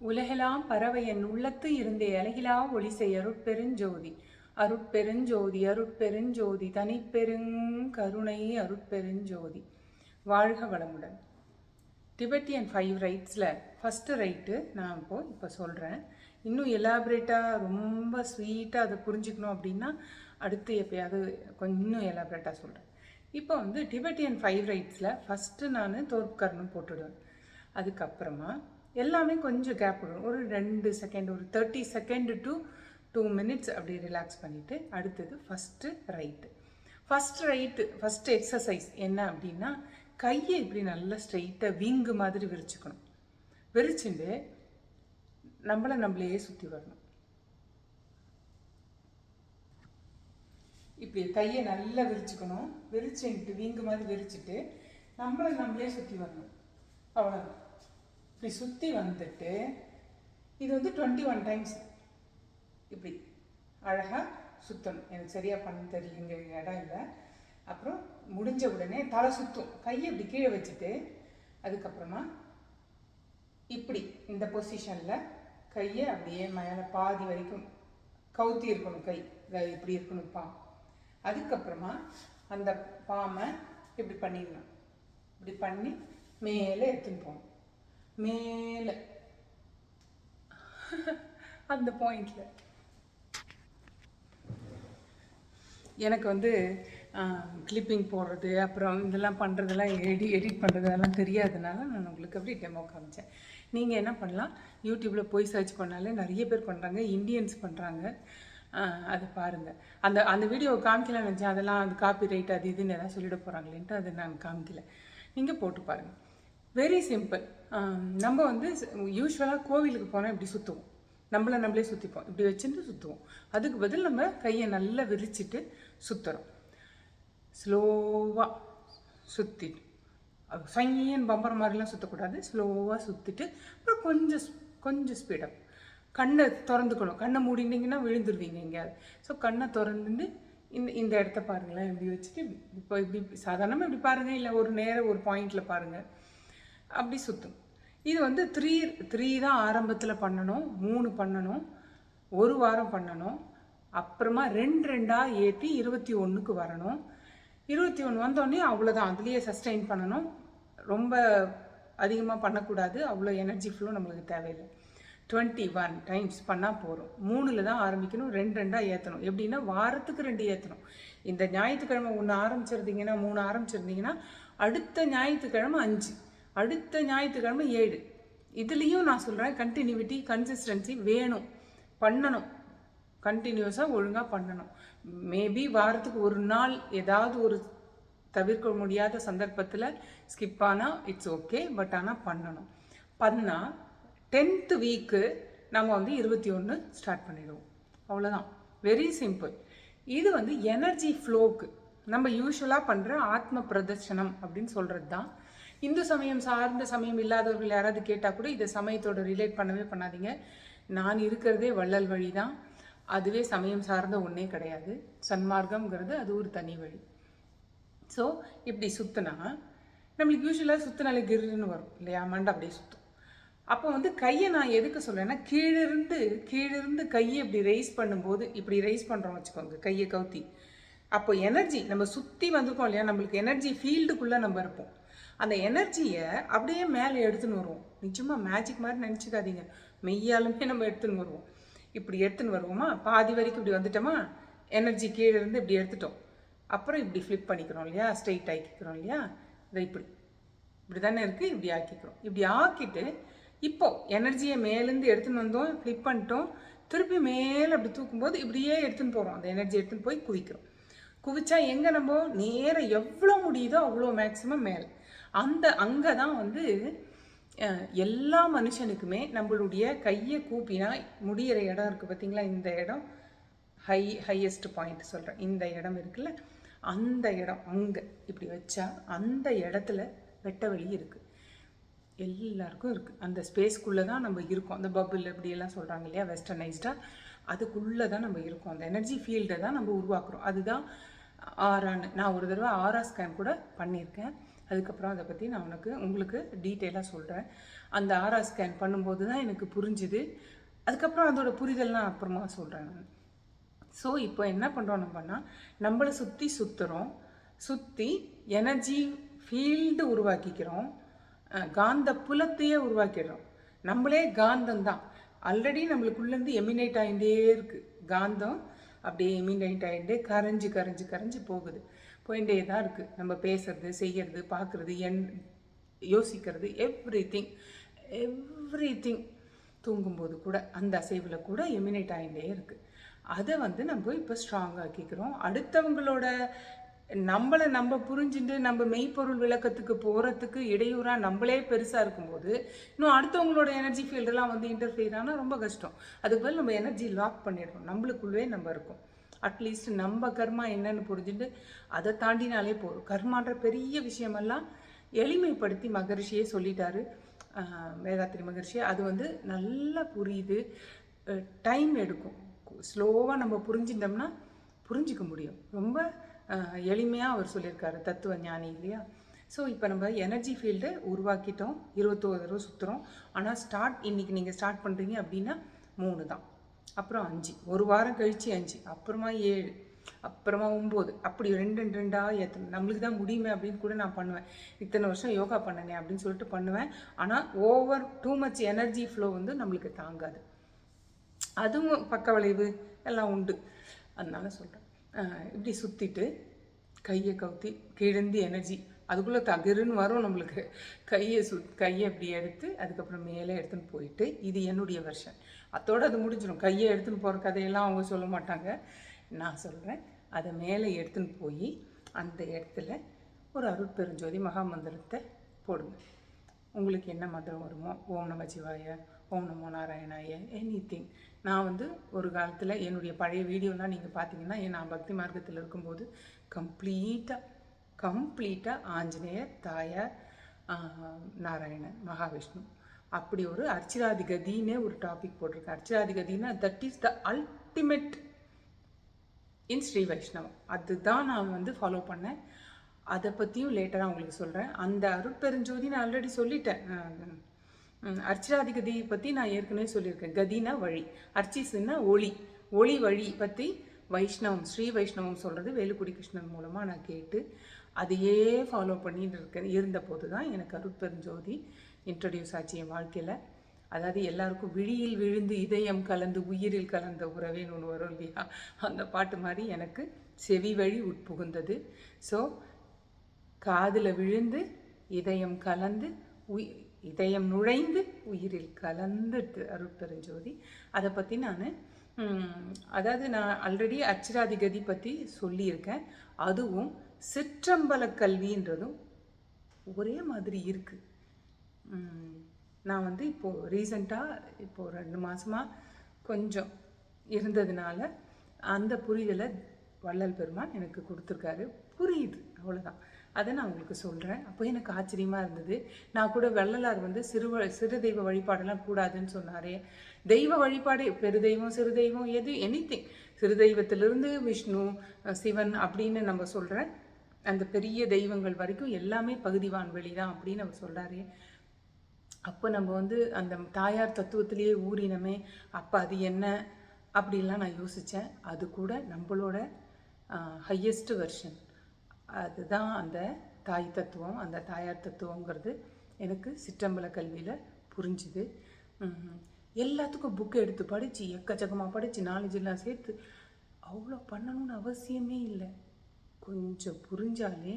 உலகெலாம் பறவை என் உள்ளத்து இருந்தே அழகிலா ஒளிசை அருட்பெருஞ்சோதி அருட்பெருஞ்சோதி அருட்பெருஞ்சோதி தனிப்பெருங்கருணை அருட்பெருஞ்சோதி வாழ்க வளமுடன். டிபெட்டியன் ஃபைவ் ரைட்ஸில் ஃபஸ்ட்டு ரைட்டு நான் இப்போ இப்போ சொல்கிறேன் இன்னும் எலாபரேட்டாக ரொம்ப ஸ்வீட்டாக அதை புரிஞ்சுக்கணும் அப்படின்னா அடுத்து எப்பயாவது கொஞ்சம் இன்னும் எலாபரேட்டாக சொல்கிறேன் இப்போ வந்து டிபெட்டியன் ஃபைவ் ரைட்ஸில் ஃபஸ்ட்டு நான் தோற்கரணம் போட்டுடுவேன். அதுக்கப்புறமா எல்லாமே கொஞ்சம் கேப் விடும் ஒரு ரெண்டு செகண்ட் ஒரு thirty second to two minutes அப்படி ரிலாக்ஸ் பண்ணிவிட்டு அடுத்தது first rite first rite first exercise என்ன அப்படின்னா கையை இப்படி நல்லா ஸ்ட்ரெயிட்டாக விங்கு மாதிரி விரிச்சுக்கணும். விரிச்சுட்டு நம்மளை நம்மளையே சுற்றி வரணும். இப்படி கையை நல்லா விரிச்சுக்கணும். விரிச்சுட்டு வீங்கு மாதிரி விரிச்சிட்டு நம்மளை நம்மளே சுற்றி வரணும். அவ்வளோதான் இப்படி சுற்றி வந்துட்டு இது வந்து டுவெண்ட்டி ஒன் டைம்ஸ் இப்படி அழகாக சுத்தணும். எனக்கு சரியாக பண்ண தெரியுங்கிற இடம் இல்லை. அப்புறம் முடிஞ்ச உடனே தலை சுற்றும் கையை இப்படி கீழே வச்சுட்டு அதுக்கப்புறமா இப்படி இந்த பொசிஷனில் கையை அப்படியே மேலே பாதி வரைக்கும் கவுத்தி இருக்கணும் கை. இப்படி இருக்கணும் பாம். அதுக்கப்புறமா அந்த பாமை இப்படி பண்ணிடணும். இப்படி பண்ணி மேலே எடுத்துன்னு போகணும். மேலே. அந்த பாயிண்டில் எனக்கு வந்து கிளிப்பிங் போடுறது அப்புறம் இதெல்லாம் பண்ணுறதெல்லாம் எடி எடிட் பண்ணுறது அதெல்லாம் தெரியாதனால நான் உங்களுக்கு அப்படி டெமோ காமிச்சேன். நீங்கள் என்ன பண்ணலாம்? யூடியூப்பில் போய் சர்ச் பண்ணாலே நிறைய பேர் பண்ணுறாங்க இந்தியன்ஸ் பண்ணுறாங்க அதை பாருங்கள் அந்த அந்த வீடியோ காமிக்கல நினச்சேன். அதெல்லாம் அது காப்பி ரைட் அது இதுன்னு எதாவது சொல்லிட போகிறாங்களேன்ட்டு அதை நான் காமிக்கல. நீங்கள் போட்டு பாருங்கள் வெரி சிம்பிள் நம்ம வந்து யூஸ்வலாக கோவிலுக்கு போனால் இப்படி சுற்றுவோம் நம்மளை நம்மளே சுற்றிப்போம் இப்படி வச்சுட்டு சுற்றுவோம் அதுக்கு பதில் நம்ம கையை நல்லா விரிச்சிட்டு சுற்றுறோம் ஸ்லோவாக சுற்றிட்டு சையன் பம்பர மாதிரிலாம் சுற்றக்கூடாது ஸ்லோவாக சுற்றிட்டு அப்புறம் கொஞ்சம் ஸ்- கொஞ்சம் ஸ்பீடப் கண்ணை திறந்துக்கணும். கண்ணை மூடினீங்கன்னா விழுந்துருவீங்க எங்கேயாவது. ஸோ கண்ணை திறந்துட்டு இந்த இந்த இடத்த பாருங்களேன். இப்படி வச்சுட்டு இப்போ இப்படி சாதாரணமாக இப்படி பாருங்கள் இல்லை ஒரு நேரம் ஒரு பாயிண்டில் பாருங்கள் அப்படி சுற்றும் இது வந்து த்ரீ த்ரீ தான் ஆரம்பத்தில் பண்ணணும் மூணு பண்ணணும் ஒரு வாரம் பண்ணணும் அப்புறமா ரெண்டு ரெண்டாக ஏற்றி இருபத்தி ஒன்றுக்கு வரணும். இருபத்தி ஒன்று வந்தோடனே அவ்வளோதான் அதுலேயே சஸ்டெயின் பண்ணணும். ரொம்ப அதிகமாக பண்ணக்கூடாது அவ்வளோ எனர்ஜி ஃப்ளோ நம்மளுக்கு தேவையில்லை. டுவெண்ட்டி ஒன் டைம்ஸ் பண்ணால் போதும். மூணில் தான் ஆரம்பிக்கணும் ரெண்டு ரெண்டாக ஏற்றணும் எப்படின்னா வாரத்துக்கு ரெண்டு ஏற்றணும் இந்த ஞாயிற்றுக்கிழமை ஒன்று ஆரம்பிச்சிருந்தீங்கன்னா மூணு ஆரம்பிச்சிருந்தீங்கன்னா அடுத்த ஞாயிற்றுக்கிழமை அஞ்சு. அடுத்த ஞாயிற்றுக்கிழமை ஏழு. இதுலேயும் நான் சொல்கிறேன் கண்டினியூட்டி கன்சிஸ்டன்சி வேணும் பண்ணணும். கண்டினியூஸாக ஒழுங்காக பண்ணணும். மேபி வாரத்துக்கு ஒரு நாள் ஏதாவது ஒரு தவிர்க்க முடியாத சந்தர்ப்பத்தில் ஸ்கிப் ஆனால் இட்ஸ் ஓகே பட் ஆனால் பண்ணணும். பண்ணால் டென்த்து வீக்கு நம்ம வந்து இருபத்தி ஒன்று ஸ்டார்ட் பண்ணிடுவோம். அவ்வளோதான் வெரி சிம்பிள் இது வந்து எனர்ஜி ஃப்ளோக்கு நம்ம யூஸ்வலாக பண்ணுற ஆத்ம பிரதர்ஷனம் அப்படின்னு சொல்கிறது தான் இந்து சமயம் சார்ந்த சமயம் இல்லாதவர்கள் யாராவது கேட்டால் கூட இதை சமயத்தோட ரிலேட் பண்ணவே பண்ணாதீங்க. நான் இருக்கிறதே வள்ளல் வழி தான் அதுவே சமயம் சார்ந்த ஒன்றே கிடையாது. சன்மார்க்கம்ங்கிறது அது ஒரு தனி வழி. ஸோ இப்படி சுற்றுனா நம்மளுக்கு யூஸ்வலாக சுற்றினாலே கிருன்னு வரும் இல்லையா? மண்டை அப்படியே சுற்றும் அப்போ வந்து கையை நான் எதுக்கு சொல்றேன்னா கீழிருந்து கீழிருந்து கையை இப்படி ரைஸ் பண்ணும்போது இப்படி ரைஸ் பண்ணுறோம் வச்சுக்கோங்க கையை கவுத்தி. அப்போ எனர்ஜி நம்ம சுற்றி வந்திருக்கோம் இல்லையா? நம்மளுக்கு எனர்ஜி ஃபீல்டுக்குள்ளே நம்ம இருப்போம். அந்த எனர்ஜியை அப்படியே மேலே எடுத்துன்னு வருவோம். நிச்சயமாக மேஜிக் மாதிரி நினச்சிக்காதீங்க. மெய்யாலுமே நம்ம எடுத்துன்னு வருவோம். இப்படி எடுத்துன்னு வருவோமா? பாதி வரைக்கும் இப்படி வந்துட்டோமா? எனர்ஜி கீழே இருந்து இப்படி எடுத்துட்டோம். அப்புறம் இப்படி ஃப்ளிப் பண்ணிக்கிறோம் இல்லையா? ஸ்ட்ரைட் ஆக்கிக்கிறோம் இல்லையா? இதை இப்படி. இப்படி தானே இருக்குது இப்படி ஆக்கிக்கிறோம். இப்படி ஆக்கிட்டு இப்போ எனர்ஜியை மேலேருந்து எடுத்துன்னு வந்தோம் ஃப்ளிப் பண்ணிட்டோம். திருப்பி மேலே அப்படி தூக்கும்போது இப்படியே எடுத்துன்னு போகிறோம் அந்த எனர்ஜி எடுத்துன்னு போய் குவிக்கிறோம். குவிச்சா எங்கே நம்ம? நேரம் எவ்வளோ முடியுதோ அவ்வளோ மேக்ஸிமம் மேலே. அந்த அங்கே தான் வந்து எல்லா மனுஷனுக்குமே நம்மளுடைய கையை கூப்பினா முடியிற இடம் இருக்குது பார்த்தீங்களா இந்த இடம் ஹை ஹையஸ்ட் பாயிண்ட் சொல்கிறேன் இந்த இடம் இருக்குல்ல? அந்த இடம் அங்கே. இப்படி வச்சா அந்த இடத்துல வெட்ட வெளி இருக்குது எல்லாருக்கும் இருக்குது அந்த ஸ்பேஸ்க்குள்ளே தான் நம்ம இருக்கோம். அந்த பபுள் இப்படியெல்லாம் சொல்கிறாங்க இல்லையா? வெஸ்டர்னைஸ்டாக அதுக்குள்ளே தான் நம்ம இருக்கோம். அந்த எனர்ஜி ஃபீல்டை தான் நம்ம உருவாக்குறோம். அதுதான் ஆரான்னு நான் ஒரு தடவை ஆரா ஸ்கேன் கூட பண்ணியிருக்கேன். அதுக்கப்புறம் அதை பற்றி நான் உனக்கு உங்களுக்கு டீட்டெயிலாக சொல்கிறேன் அந்த ஆர்ஆர் ஸ்கேன் பண்ணும்போது தான் எனக்கு புரிஞ்சுது. அதுக்கப்புறம் அதோட புரிதல்லாம் அப்புறமா சொல்கிறேன் நான். ஸோ இப்போ என்ன பண்ணுறோம் நம்மனா நம்மளை சுற்றி சுற்றுறோம் சுற்றி எனர்ஜி ஃபீல்டு உருவாக்கிக்கிறோம். காந்த புலத்தையே உருவாக்கிடுறோம். நம்மளே காந்தம் தான். ஆல்ரெடி நம்மளுக்குள்ளேருந்து எமினேட் ஆகிட்டே இருக்குது காந்தம் அப்படியே எமினேட் ஆகிட்டே கரைஞ்சி கரைஞ்சி கரைஞ்சி போகுது. போயிட்டே தான் இருக்குது நம்ம பேசுறது செய்கிறது பார்க்குறது என் யோசிக்கிறது எவ்ரி திங் எவ்ரி திங் தூங்கும்போது கூட அந்த அசைவில் கூட எமினேட் ஆகிட்டே இருக்குது அதை வந்து நம்ம இப்போ ஸ்ட்ராங் ஆக்கிக்கிறோம். அடுத்தவங்களோட நம்மளை நம்ம புரிஞ்சுட்டு நம்ம மெய்ப்பொருள் விளக்கத்துக்கு போகிறதுக்கு இடையூறாக நம்மளே பெருசாக இருக்கும்போது இன்னும் அடுத்தவங்களோட எனர்ஜி ஃபீல்டெல்லாம் வந்து இன்டர்ஃபியர் ஆனால் ரொம்ப கஷ்டம். அதுக்கு பதில் நம்ம எனர்ஜி லாக் பண்ணிடுறோம். நம்மளுக்குள்ளே நம்ம இருக்கோம். அட்லீஸ்ட் நம்ம கர்மா என்னன்னு புரிஞ்சுட்டு அதை தாண்டினாலே போதும் கர்மான்ற பெரிய விஷயமெல்லாம் எளிமைப்படுத்தி மகரிஷியே சொல்லிட்டாரு. வேதாத்திரி மகரிஷி அது வந்து நல்லா புரியுது. டைம் எடுக்கும். ஸ்லோவாக நம்ம புரிஞ்சிட்டோம்னா புரிஞ்சிக்க முடியும். ரொம்ப எளிமையாக அவர் சொல்லியிருக்காரு. தத்துவ ஞானி இல்லையா? ஸோ இப்போ நம்ம எனர்ஜி ஃபீல்டை உருவாக்கிட்டோம். இருபத்தோரு தடவை சுற்றுறோம் ஆனால் ஸ்டார்ட் இன்றைக்கி நீங்கள் ஸ்டார்ட் பண்ணுறீங்க அப்படின்னா மூணு தான். அப்புறம் அஞ்சு. ஒரு வாரம் கழித்து அஞ்சு. அப்புறமா ஏழு. அப்புறமா ஒம்பது. அப்படி ரெண்டு ரெண்டு ரெண்டாக ஏற்றணும் நம்மளுக்கு தான் முடியுமே அப்படின்னு கூட நான் பண்ணுவேன். இத்தனை வருஷம் யோகா பண்ணனே அப்படின்னு சொல்லிட்டு பண்ணுவேன். ஆனால் over too much energy flow வந்து நம்மளுக்கு தாங்காது. அதுவும் பக்க விளைவு எல்லாம் உண்டு. அதனால சொல்கிறேன் இப்படி சுற்றிட்டு கையை கவுத்தி கிழந்தி எனர்ஜி அதுக்குள்ளே தகிருன்னு வரும் நம்மளுக்கு. கையை சு கையை அப்படி எடுத்து அதுக்கப்புறம் மேலே எடுத்துன்னு போயிட்டு இது என்னுடைய வருஷன் அத்தோடு அது முடிஞ்சிடும் கையை எடுத்துன்னு போகிற கதையெல்லாம் அவங்க சொல்ல மாட்டாங்க. நான் சொல்கிறேன் அதை மேலே எடுத்துன்னு போய் அந்த இடத்துல ஒரு அருட்பெருஞ்சோதி மகாமந்திரத்தை போடுங்க. உங்களுக்கு என்ன மந்திரம் வருமோ? ஓம் நம சிவாய ஓம் நமோ நாராயணாய எனி திங் நான் வந்து ஒரு காலத்தில் என்னுடைய பழைய வீடியோலாம் நீங்கள் பார்த்தீங்கன்னா ஏன் நான் பக்தி மார்க்கத்தில் இருக்கும்போது கம்ப்ளீட்டாக கம்ப்ளீட்டாக ஆஞ்சநேயர் தாயார் நாராயணன் மகாவிஷ்ணு. அப்படி ஒரு அர்ச்சராதிகதின்னே ஒரு டாபிக் போட்டிருக்கேன் அர்ச்சராதிகதின்னா that is the ultimate in Sri Vaishnavam அதுதான் நான் வந்து ஃபாலோ பண்ணேன். அதை பற்றியும் லேட்டராக உங்களுக்கு சொல்கிறேன் அந்த அருட்பெருஞ்சோதி நான் ஆல்ரெடி சொல்லிட்டேன். அஹ் அர்ச்சிராதி கதியை பற்றி நான் ஏற்கனவே சொல்லியிருக்கேன். கதினா வழி. அர்ச்சிஸ்னா ஒளி. ஒளி வழி பற்றி வைஷ்ணவம் ஸ்ரீ வைஷ்ணவம் சொல்கிறது வேலுக்குடி கிருஷ்ணன் மூலமாக நான் கேட்டு அதையே ஃபாலோ பண்ணிட்டு இருக்கேன் இருந்தபோது தான் எனக்கு அருட்பெருஞ்சோதி இன்ட்ரடியூஸ் ஆச்சு என் வாழ்க்கையில். அதாவது எல்லாருக்கும் விழியில் விழுந்து இதயம் கலந்து உயிரில் கலந்த உறவேன்னு ஒன்று வரும் இல்லையா? அந்த பாட்டு மாதிரி எனக்கு செவி வழி உட்புகுந்தது ஸோ காதில் விழுந்து இதயம் கலந்து உய் இதயம் நுழைந்து உயிரில் கலந்துட்டு அருட்பெருஞ்சோதி அதை பற்றி நான் அதாவது நான் ஆல்ரெடி அச்சிராதிகதி பற்றி சொல்லியிருக்கேன். அதுவும் சிற்றம்பல கல்வின்றதும் ஒரே மாதிரி இருக்குது நான் வந்து இப்போது ரீசண்டாக இப்போது ரெண்டு மாதமாக கொஞ்சம் இருந்ததுனால அந்த புரிதலை வள்ளல் பெருமான் எனக்கு கொடுத்துருக்காரு. புரியுது அவ்வளோதான் அதை நான் உங்களுக்கு சொல்கிறேன் அப்போ எனக்கு ஆச்சரியமாக இருந்தது. நான் கூட வள்ளலார் வந்து சிறு சிறு தெய்வ வழிபாடெல்லாம் கூடாதுன்னு சொன்னாரே. தெய்வ வழிபாடு பெரு தெய்வம் சிறு தெய்வம் எது எனிதிங் சிறு தெய்வத்திலிருந்து விஷ்ணு சிவன் அப்படின்னு நம்ம சொல்கிறேன் அந்த பெரிய தெய்வங்கள் வரைக்கும் எல்லாமே பகுதிவான் வெளி தான் அப்படின்னு அவர் சொல்கிறாரே அப்போ நம்ம வந்து அந்த தாயார் தத்துவத்திலேயே ஊறினமே அப்போ அது என்ன அப்படிலாம் நான் யோசித்தேன் அது கூட நம்மளோட ஹையஸ்ட் வெர்ஷன் அதுதான் அந்த தாய் தத்துவம் அந்த தாயார் தத்துவங்கிறது எனக்கு சிற்றம்பல கல்வியில் புரிஞ்சுது. எல்லாத்துக்கும் புக்கு எடுத்து படித்து எக்கச்சக்கமாக படித்து நாலேஜ் எல்லாம் சேர்த்து அவ்வளோ பண்ணணும்னு அவசியமே இல்லை. கொஞ்சம் புரிஞ்சாலே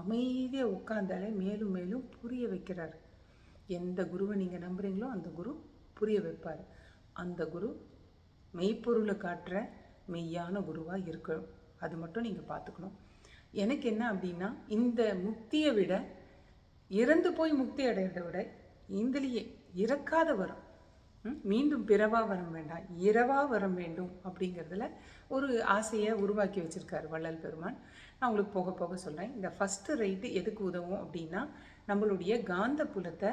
அமைதியாக உட்காந்தாலே மேலும் மேலும் புரிய வைக்கிறார். எந்த குருவை நீங்கள் நம்புகிறீங்களோ அந்த குரு புரிய வைப்பார். அந்த குரு மெய்ப்பொருளை காட்டுற மெய்யான குருவாக இருக்கணும். அது மட்டும் நீங்கள் பார்த்துக்கணும். எனக்கு என்ன அப்படின்னா இந்த முக்தியை விட இறந்து போய் முக்தி அடைகிறத விட இந்திலேயே இறக்காத வரும். மீண்டும் பிறவா வரம் வேண்டாம் இரவா வரம் வேண்டும் அப்படிங்கிறதுல ஒரு ஆசையை உருவாக்கி வச்சுருக்காரு வள்ளல் பெருமான். நான் உங்களுக்கு போக போக சொல்கிறேன் இந்த ஃபஸ்ட்டு ரைட்டு எதுக்கு உதவும் அப்படின்னா நம்மளுடைய காந்த புலத்தை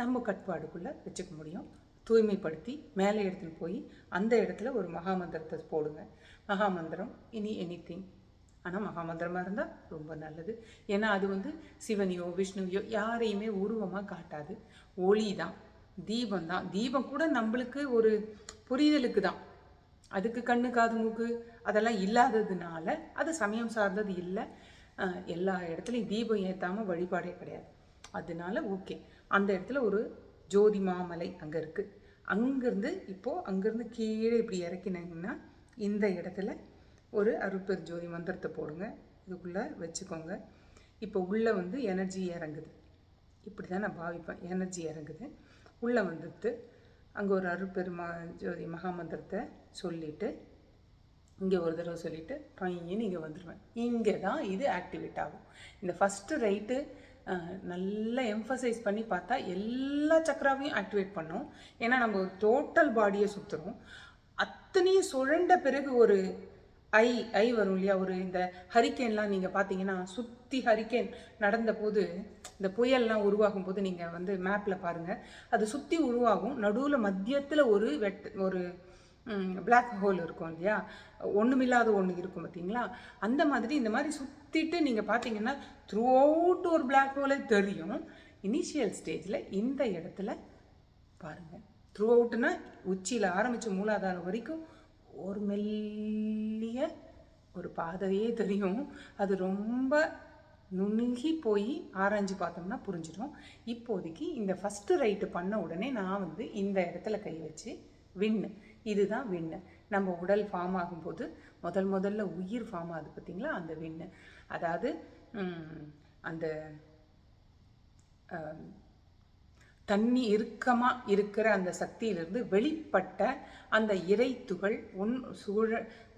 நம்ம கட்டுப்பாடுக்குள்ளே வச்சுக்க முடியும். தூய்மைப்படுத்தி மேலே எடுத்துகிட்டு போய் அந்த இடத்துல ஒரு மகாமந்திரத்தை போடுங்க. மகாமந்திரம் இனி எனி திங் ஆனால் மகாமந்திரமாக இருந்தால் ரொம்ப நல்லது. ஏன்னா அது வந்து சிவனையோ விஷ்ணுவையோ யாரையுமே உருவமாக காட்டாது. ஒளி தான் தீபம் தான் தீபம் கூட நம்மளுக்கு ஒரு புரிதலுக்கு தான் அதுக்கு கண்ணு காது மூக்கு அதெல்லாம் இல்லாததுனால அது சமயம் சார்ந்தது இல்லை. எல்லா இடத்துலையும் தீபம் ஏற்றாமல் வழிபாடே கிடையாது. அதனால ஓகே. அந்த இடத்துல ஒரு ஜோதி மாமலை அங்கே இருக்குது அங்கேருந்து இப்போது அங்கேருந்து கீழே இப்படி இறக்கினீங்கன்னா இந்த இடத்துல ஒரு அருட்பெரு ஜோதி மந்திரத்தை போடுங்க. இதுக்குள்ளே வச்சுக்கோங்க. இப்போ உள்ளே வந்து எனர்ஜி இறங்குது. இப்படி தான் நான் பாவிப்பேன். எனர்ஜி இறங்குது. உள்ளே வந்துட்டு அங்கே ஒரு அருட்பெருமா ஜோதி மகாமந்திரத்தை சொல்லிவிட்டு இங்கே ஒரு தடவை சொல்லிவிட்டு பையன் இங்கே வந்துடுவேன் இங்கே தான் இது ஆக்டிவேட் ஆகும். இந்த ஃபஸ்ட்டு ரைட்டு நல்லா எம்ஃபசைஸ் பண்ணி பார்த்தா எல்லா சக்கராவையும் ஆக்டிவேட் பண்ணும். ஏன்னா நம்ம டோட்டல் பாடியை சுற்றுறோம் அத்தனையும் சுழண்ட பிறகு ஒரு ஐ ஐ வரும் இல்லையா? ஒரு இந்த ஹரிக்கேன்லாம் நீங்கள் பார்த்தீங்கன்னா சுற்றி ஹரிக்கேன் நடந்த போது இந்த புயல்லாம் உருவாகும் போது நீங்கள் வந்து மேப்பில் பாருங்கள் அது சுற்றி உருவாகும். நடுவில் மத்தியத்தில் ஒரு வெட் ஒரு பிளாக் ஹோல் இருக்கும் இல்லையா? ஒன்றுமில்லாத ஒன்று இருக்கும் பார்த்தீங்களா? அந்த மாதிரி இந்த மாதிரி சுற்றிட்டு நீங்கள் பார்த்தீங்கன்னா த்ரூ அவுட் ஒரு பிளாக் ஹோலே தெரியும். இனிஷியல் ஸ்டேஜில் இந்த இடத்துல பாருங்கள் த்ரூ அவுட்னா உச்சியில் ஆரம்பித்து மூலாதாரம் வரைக்கும் ஒரு மெல்லிய ஒரு பாதையே தெரியும். அது ரொம்ப நுணுங்கி போய் ஆராய்ஞ்சு பார்த்தோம்னா புரிஞ்சிடும். இப்போதைக்கு இந்த ஃபஸ்ட்டு ரைட்டு பண்ண உடனே நான் வந்து இந்த இடத்துல கை வச்சு விண்ணு இதுதான் விண்ணு நம்ம உடல் ஃபார்ம் ஆகும்போது முதல் முதல்ல உயிர் ஃபார்ம் ஆகுது பார்த்தீங்களா? அந்த விண்ணு அதாவது அந்த தண்ணி இறுக்கமாக இருக்கிற அந்த சக்தியிலிருந்து வெளிப்பட்ட அந்த இறை துகள் ஒன் சூழ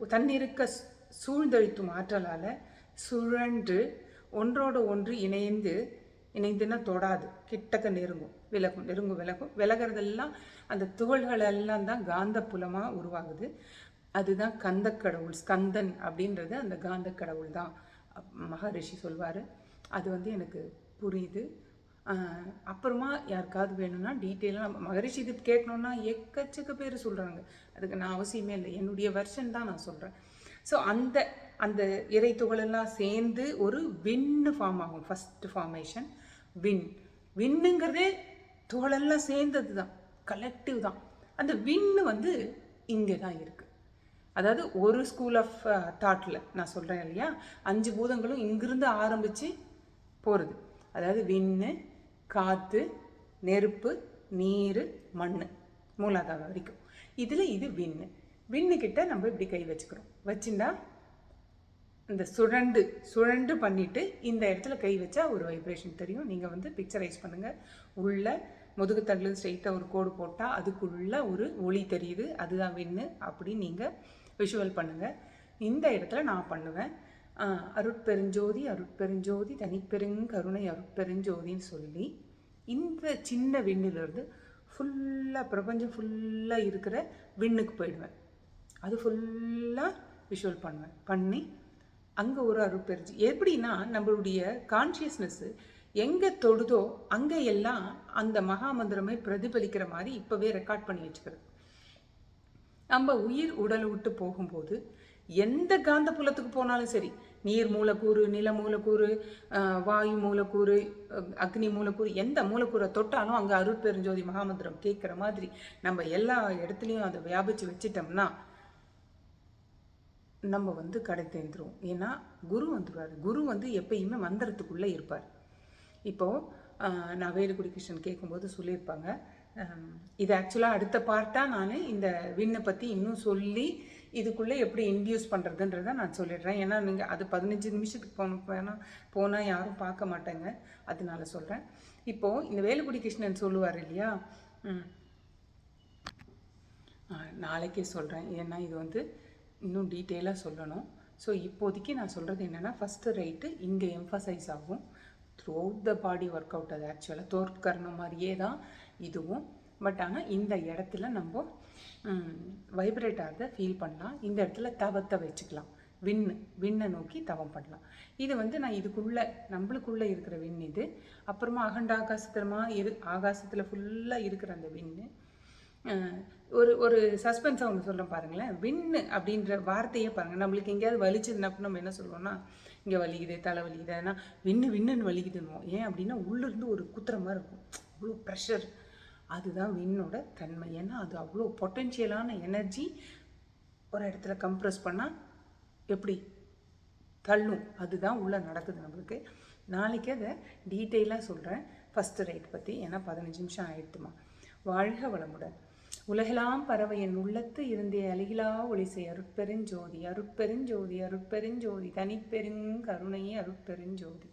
தன்னிருக்க சு- சூழ்ந்தழித்தும் ஆற்றலால் சுழன்று ஒன்றோடு ஒன்று இணைந்து இணைந்துன்னா தொடாது. கிட்டக்க நெருங்கும் விலகும் நெருங்கும் விலகும். விலகிறதெல்லாம் அந்த துகள்கள் எல்லாம் தான் காந்த புலமாக உருவாகுது. அதுதான் கந்த கடவுள் ஸ்கந்தன் அப்படின்றது அந்த காந்த கடவுள் தான் மகரிஷி சொல்வார். அது வந்து எனக்கு புரியுது. அப்புறமா யாருக்காவது வேணும்னா டீட்டெயிலாக நம்ம மகரிஷி இது கேட்கணுன்னா எக்கச்சக்க பேர் சொல்கிறாங்க அதுக்கு நான் அவசியமே இல்லை. என்னுடைய வெர்ஷன் தான் நான் சொல்கிறேன் ஸோ அந்த அந்த இறை துகளெல்லாம் சேர்ந்து ஒரு வின்னு ஃபார்ம் ஆகும். ஃபஸ்ட்டு ஃபார்மேஷன் வின் வின்னுங்கிறதே துகளெல்லாம் சேர்ந்தது தான் கலெக்டிவ் தான். அந்த வின்னு வந்து இங்கே தான் இருக்குது அதாவது ஒரு ஸ்கூல் ஆஃப் தாட்டில் நான் சொல்கிறேன் இல்லையா? அஞ்சு பூதங்களும் இங்கிருந்து ஆரம்பித்து போகிறது அதாவது விண்ணு காற்று நெருப்பு நீர் மண் மூலாதாரம் வரைக்கும். இதில் இது விண்ணு விண்ணுக்கிட்ட நம்ம இப்படி கை வச்சுக்கிறோம். வச்சுட்டா இந்த சுழண்டு சுழண்டு பண்ணிட்டு இந்த இடத்துல கை வச்சா ஒரு வைப்ரேஷன் தெரியும். நீங்கள் வந்து பிக்சரைஸ் பண்ணுங்கள் உள்ள முதுகுத்தண்டு ஸ்ட்ரெயிட்டாக ஒரு கோடு போட்டால் அதுக்குள்ளே ஒரு ஒளி தெரியுது. அதுதான் வின்னு அப்படின்னு நீங்கள் விஷுவல் பண்ணுங்கள் இந்த இடத்துல நான் பண்ணுவேன். அருட்பெருஞ்சோதி அருட்பெருஞ்சோதி தனிப்பெருங்கருணை அருட்பெருஞ்சோதின்னு சொல்லி இந்த சின்ன விண்ணிலிருந்து ஃபுல்லாக பிரபஞ்சம் ஃபுல்லாக இருக்கிற விண்ணுக்கு போயிடுவேன். அது ஃபுல்லாக விஷுவல் பண்ணுவேன். பண்ணி அங்கே ஒரு அருட்பெருஞ்சி எப்படின்னா நம்மளுடைய கான்ஷியஸ்னஸ்ஸு எங்கே தொடுதோ அங்கே எல்லாம் அந்த மகாமந்திரமே பிரதிபலிக்கிற மாதிரி இப்போவே ரெக்கார்ட் பண்ணி வச்சுக்கிறது. நம்ம உயிர் உடலை விட்டு போகும்போது எந்த காந்த புலத்துக்கு போனாலும் சரி நீர் மூலக்கூறு நில மூலக்கூறு வாயு மூலக்கூறு அக்னி மூலக்கூறு எந்த மூலக்கூறை தொட்டாலும் அங்கே அருட்பெருஞ்சோதி மகாமந்திரம் கேட்குற மாதிரி நம்ம எல்லா இடத்துலையும் அதை வியாபித்து வச்சிட்டோம்னா நம்ம வந்து கடை தேர்ந்துருவோம் ஏன்னா குரு வந்துடுவார் குரு வந்து எப்பயுமே மந்திரத்துக்குள்ளே இருப்பார். இப்போது நான் வேலுக்குடி கிருஷ்ணன் கேட்கும்போது சொல்லியிருப்பாங்க. இது ஆக்சுவலாக அடுத்த பார்ட்டாக நான் இந்த விண்ணை பற்றி இன்னும் சொல்லி இதுக்குள்ளே எப்படி இன்டியூஸ் பண்ணுறதுன்றதை நான் சொல்லிடுறேன். ஏன்னா நீங்கள் அது பதினஞ்சு நிமிஷத்துக்கு போன போனால் போனால் யாரும் பார்க்க மாட்டாங்க. அதனால சொல்கிறேன் இப்போது இந்த வேலுக்குடி கிருஷ்ணன் சொல்லுவார் இல்லையா? நாளைக்கே சொல்கிறேன் ஏன்னா இது வந்து இன்னும் டீட்டெயிலாக சொல்லணும். ஸோ இப்போதைக்கு நான் சொல்கிறது என்னென்னா ஃபஸ்ட்டு ரைட்டு இங்கே எம்ஃபசைஸ் ஆகும். Throughout the body work out அது ஆக்சுவலாக தோற்கரணம் மாதிரியே தான் இதுவும். பட் ஆனால் இந்த இடத்துல நம்ம வைப்ரேட் ஆகிறத ஃபீல் பண்ணலாம். இந்த இடத்துல தவத்தை வச்சுக்கலாம். விண்ணு விண்ணை நோக்கி தவம் பண்ணலாம். இது வந்து நான் இதுக்குள்ளே நம்மளுக்குள்ளே இருக்கிற விண் இது. அப்புறமா அகண்ட ஆகாசத்தமா இரு ஆகாசத்தில் ஃபுல்லாக இருக்கிற அந்த விண்ணு ஒரு ஒரு சஸ்பென்ஸாக ஒன்று சொல்கிறேன் பாருங்களேன். வின்னு அப்படின்ற வார்த்தையே பாருங்கள் நம்மளுக்கு எங்கேயாவது வலிச்சதுன்னா நம்ம என்ன சொல்லுவோம்னா இங்கே வலிக்குது தலை வலிக்குது. ஏன்னா வின்னு வின்னுன்னு வலிக்குதுன்னுவோம். ஏன் அப்படின்னா உள்ளேருந்து ஒரு குத்துற மாதிரி இருக்கும். அவ்வளோ ப்ரெஷர் அதுதான் விண்ணோட தன்மை. ஏன்னா அது அவ்வளோ பொட்டென்ஷியலான எனர்ஜி ஒரு இடத்துல கம்ப்ரெஸ் பண்ணால் எப்படி? தள்ளும். அதுதான் உள்ளே நடக்குது நம்மளுக்கு. நாளைக்கு அதை டீட்டெயிலாக சொல்கிறேன் ஃபஸ்ட்டு ரைட் பற்றி ஏன்னா பதினஞ்சு நிமிஷம் ஆயிடுத்துமா? வாழ்க வளமுடன். உலகெல்லாம் பறவை என் உள்ளத்து இருந்தே அழகிலா ஒளிசை. அருட்பெருஞ்சோதி அருட்பெருஞ்சோதி அருட்பெருஞ்சோதி தனிப்பெருங்கருணை அருட்பெருஞ்சோதி